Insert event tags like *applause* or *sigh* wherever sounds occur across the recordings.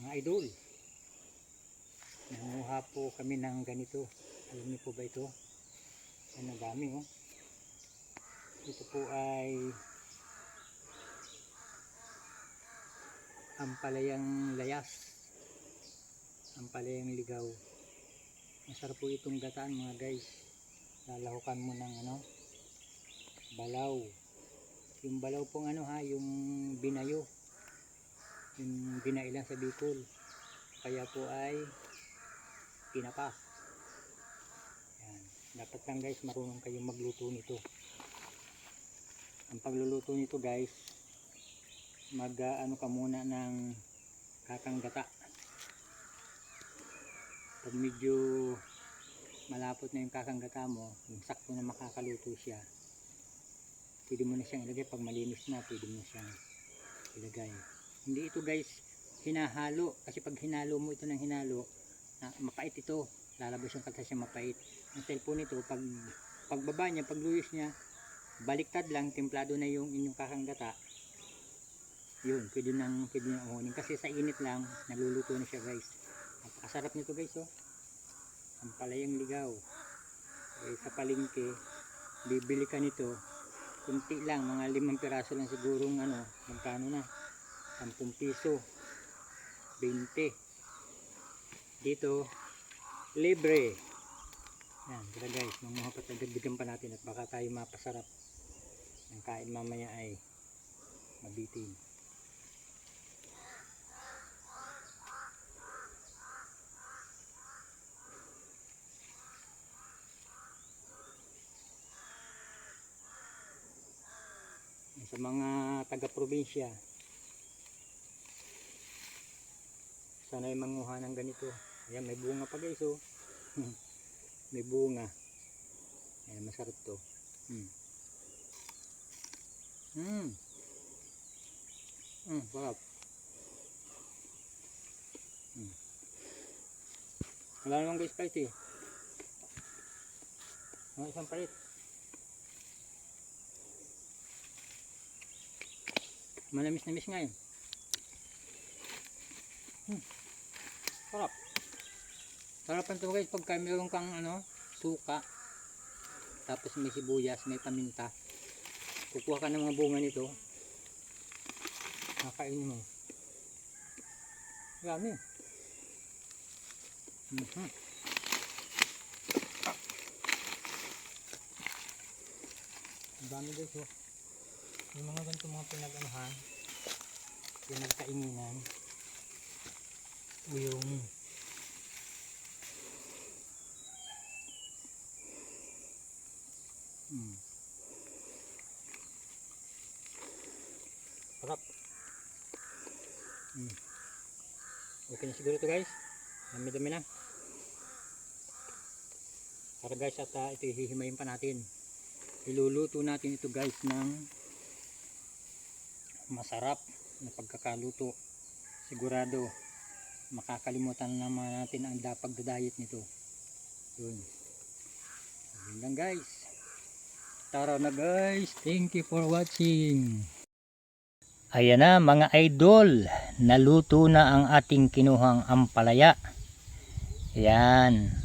Mga idol. Nanguha po kami ng ganito. Alam niyo po ba ito? Ano dami oh. Ito po ay ampalayang layas. Ampalayang ligaw. Masarap po itong gataan mga guys. Lalahukan mo ng ano, balaw. Yung balaw pong ano ha, yung binayo. Yung binailan sa Bicol. Kaya po ay pinapa. Yan. Dapat lang guys marunong kayong magluto nito. Ang pagluluto nito guys, mag ah, ano ka muna ng kakanggata. Pag medyo malapot na yung kakanggata mo, yung sakto na makakaluto siya, pwede mo na siyang ilagay. Pag malinis na, pwede mo siyang ilagay. Hindi ito guys, hinahalo. Kasi pag hinalo mo ito ng hinalo, na, mapait ito. Lalabas yung kalsa siya mapait. Ang cellphone nito, pag pagbaba niya, pagluyos niya, baliktad lang, templado na yung inyong kakanggata. Yun, pwede nang pwede nang uhunin. Kasi sa init lang, naluluto na siya guys. Napakasarap nito guys oh. Ang palayang ligaw. Eh, sa palengke, bibili ka nito, kunti lang, mga limang piraso lang siguro ng ano, magkano na, 10 piso, 20. Dito, libre. Yan, tara guys, mga patagdagan pa natin at baka tayo mapasarap. Ang kain mamaya ay mabitin. sa mga taga-probinsya sana ay manguha ng ganito. Ayan may bunga pa guys oh. May bunga. Ayan masarap to. Hmm. Hmm. Hmm sarap. Hmm. wala namang guys spicy. Ang isang palit. Manamis na miss ngayon. Hmm. Sarap. Sarapan to guys pagka meron kang ano, suka. Tapos may sibuyas, may paminta. Kukuha ka ng mga bunga nito. Nakainin mo. Dami. Mhm. Ang dami guys oh yung mga ganito mga pinag-anuhan pinagkaininan o yung hmm. sarap. Hmm. okay na siguro ito guys. Dami dami na. Para guys at uh, ito hihimayin pa natin. Iluluto natin ito guys ng masarap na pagkakaluto. Sigurado makakalimutan naman natin ang diet nito. Yun. Yun guys. Tara na guys. Thank you for watching. Ayan na mga idol. Naluto na ang ating kinuhang ampalaya. Yan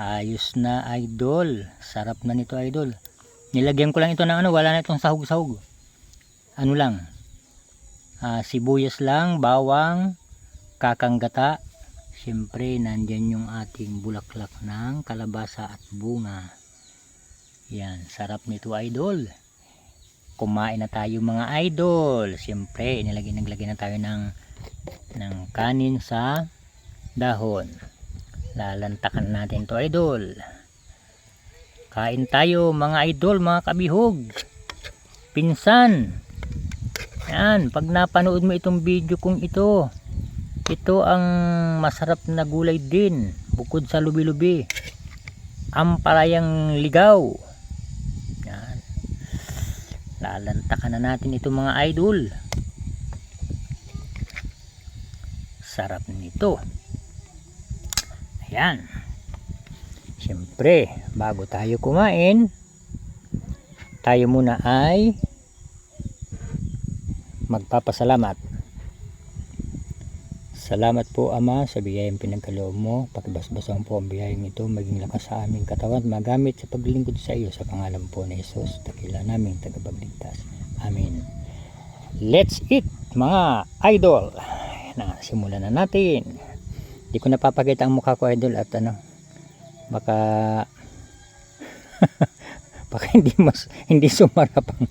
ayos na idol. Sarap na nito idol. Nilagyan ko lang ito ng ano wala na itong sahog-sahog. Ano lang? Ah, sibuyas lang bawang kakanggata syempre nandyan yung ating bulaklak ng kalabasa at bunga. Yan sarap nito idol. Kumain na tayo mga idol. Syempre nilagay naglagay na tayo ng ng kanin sa dahon. Lalantakan natin to idol. Kain tayo mga idol mga kabihog. Pinsan. Yan, pag napanood mo itong video kong ito, ito ang masarap na gulay din, bukod sa lubi-lubi. Ampalayang ligaw. Yan. Lalantakan na natin ito mga idol. Sarap nito. Ayan. Siyempre, bago tayo kumain, tayo muna ay magpapasalamat Salamat po Ama sa biyayang pinagkaloob mo. Pakibasbasan po ang biyayang ito maging lakas sa aming katawan magamit sa paglingkod sa iyo sa pangalan po ni Jesus. Takila namin tagapagligtas. Amen. Let's eat mga idol. Na, simulan na natin. Hindi ko napapakita ang mukha ko idol at ano baka *laughs* baka hindi mas hindi sumarap ang,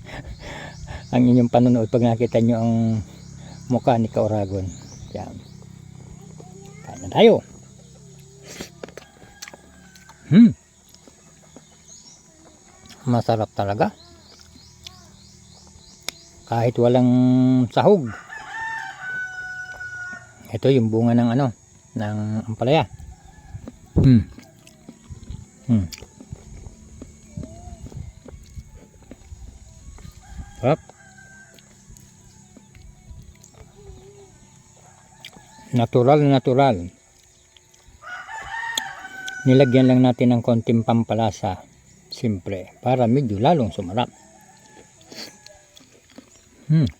ang inyong panonood pag nakita nyo ang mukha ni Kauragon. Yan. Kain na tayo. Hmm. Masarap talaga. Kahit walang sahog. Ito yung bunga ng ano, ng ampalaya. Hmm. Hmm. Natural na natural. Nilagyan lang natin ng konting pampalasa. Siyempre, para medyo lalong sumarap. Hmm.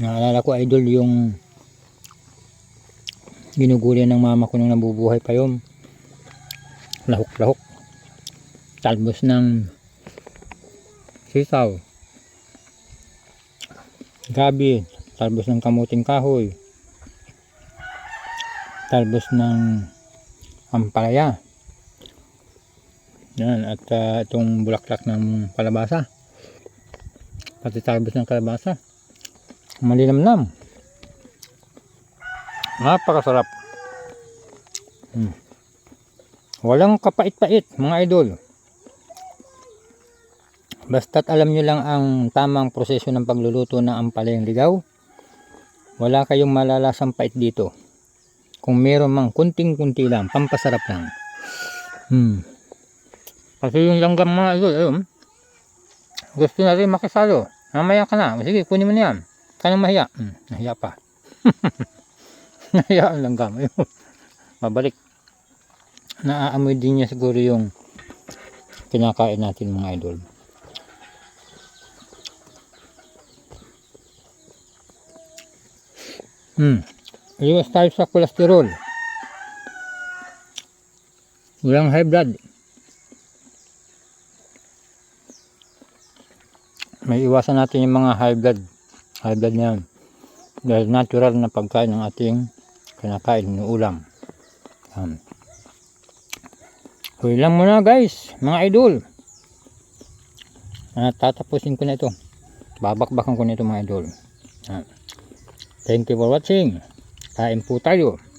Naalala ko idol yung ginuguli ng mama ko nung nabubuhay pa yun. Lahok-lahok. Talbos ng sitaw. Gabi. Talbos ng kamuting kahoy. Talbos ng ampalaya. Yan. At ah, itong bulaklak ng kalabasa. Pati talbos ng kalabasa. Malinamnam. Napakasarap. Hmm. Walang kapait-pait mga idol. Basta't alam nyo lang ang tamang proseso ng pagluluto ng ampalayang ligaw, wala kayong malalasang pait dito. Kung meron mang kunting-kunti lang, pampasarap lang. Hmm. Kasi yung langgam mga idol, ayun. Gusto na rin makisalo. Mamaya ka na. Sige, kunin mo na yan. Kanang mahiya. Hmm, nahiya pa. *laughs* nahiya ang langgam. Mabalik. Naaamoy din niya siguro yung kinakain natin mga idol. Hmm. Iwas tayo sa kolesterol. Walang high blood. May iwasan natin yung mga high blood. High blood na yan. Dahil natural na pagkain ng ating kinakain ng ulam. Yan. So, lang muna guys, mga idol. At tatapusin ko na ito. Babakbakan ko na ito mga idol. Yan. Thank you for watching. Kain po tayo.